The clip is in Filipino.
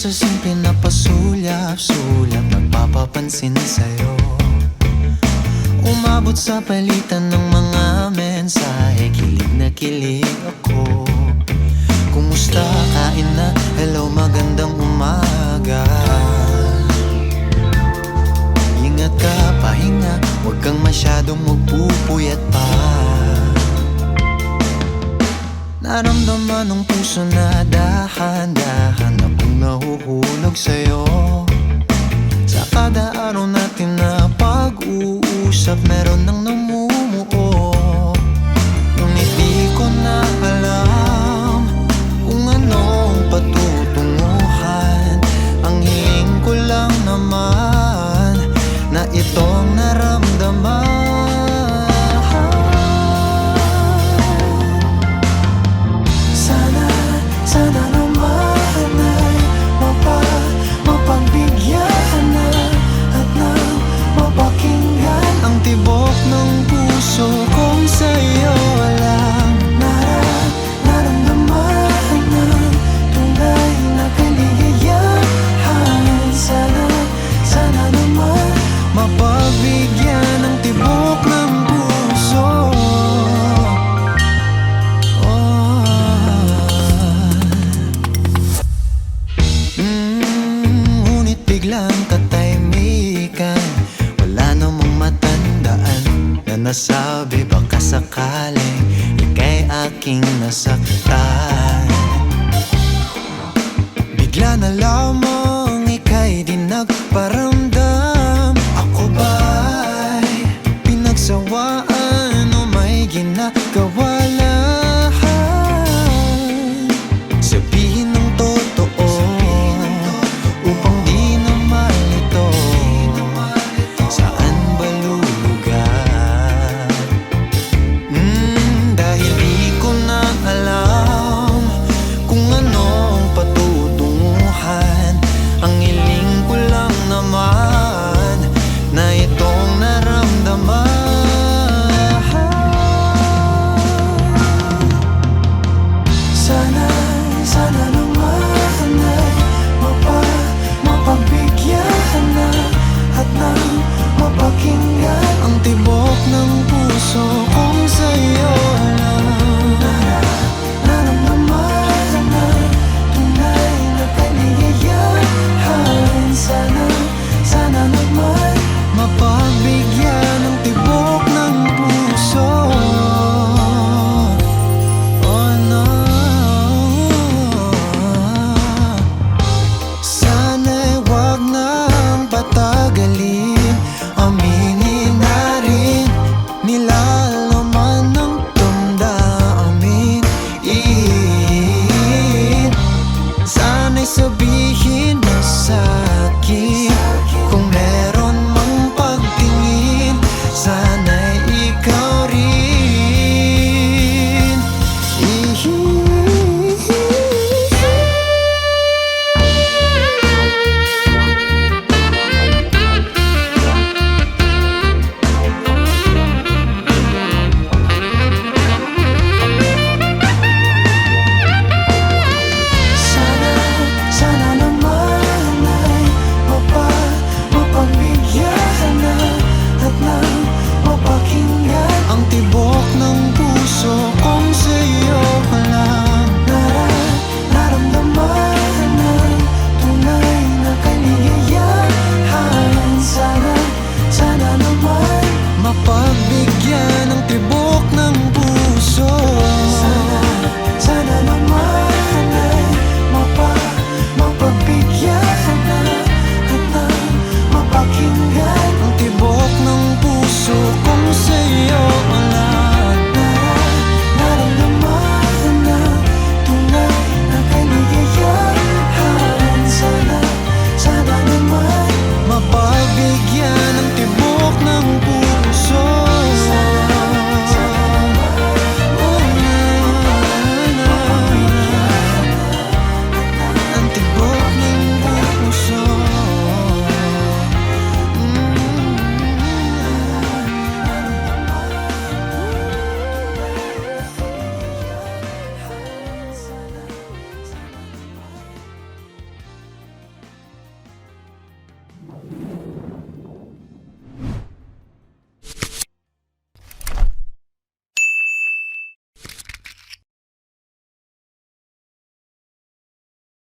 Boses ang pinapasulyap-sulyap Nagpapapansin sa'yo Umabot sa palitan ng mga mensahe Kilig na kilig ako Kumusta? Kain na? Hello, magandang umaga Ingat ka, pahinga Huwag kang masyadong magpupuyat pa Naramdaman ng puso na dahan-dahan don't say nasabi baka sakaling Ika'y aking nasaktan. Bigla na lamang ika'y di nagparamdam. Ako ba'y pinagsawaan o may ginagawa lahat Ang hiling ko lang naman Na itong naramdaman. Sana, sana naman ay mapa, mapagbigyan na At nang mapakinggan ang tibok ng puso kong